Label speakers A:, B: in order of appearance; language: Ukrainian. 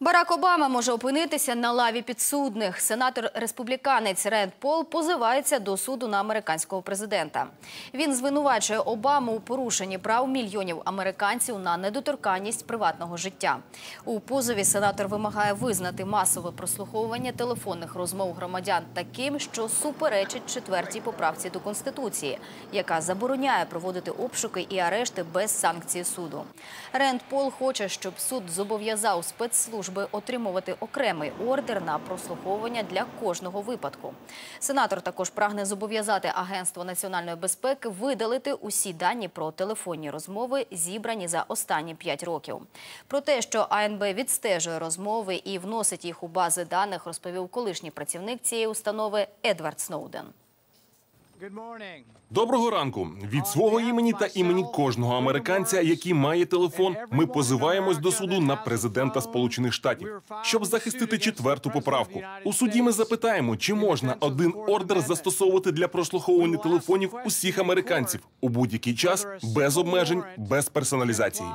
A: Барак Обама може опинитися на лаві підсудних. Сенатор республіканець Ренд Пол позивається до суду на американського президента. Він звинувачує Обаму у порушенні прав мільйонів американців на недоторканність приватного життя. У позові сенатор вимагає визнати масове прослуховування телефонних розмов громадян таким, що суперечить четвертій поправці до конституції, яка забороняє проводити обшуки і арешти без санкції суду. Ренд Пол хоче, щоб суд зобов'язав спецслужби отримувати окремий ордер на прослуховування для кожного випадку. Сенатор також прагне зобов'язати Агентство національної безпеки видалити усі дані про телефонні розмови, зібрані за останні п'ять років. Про те, що АНБ відстежує розмови і вносить їх у бази даних, розповів колишній працівник цієї установи Едвард Сноуден.
B: Доброго ранку від свого імені та імені кожного американця, який має телефон. Ми позиваємось до суду на президента Сполучених Штатів, щоб захистити четверту поправку. У суді ми запитаємо, чи можна один ордер застосовувати для прослуховування телефонів усіх американців у будь-який час без обмежень, без персоналізації.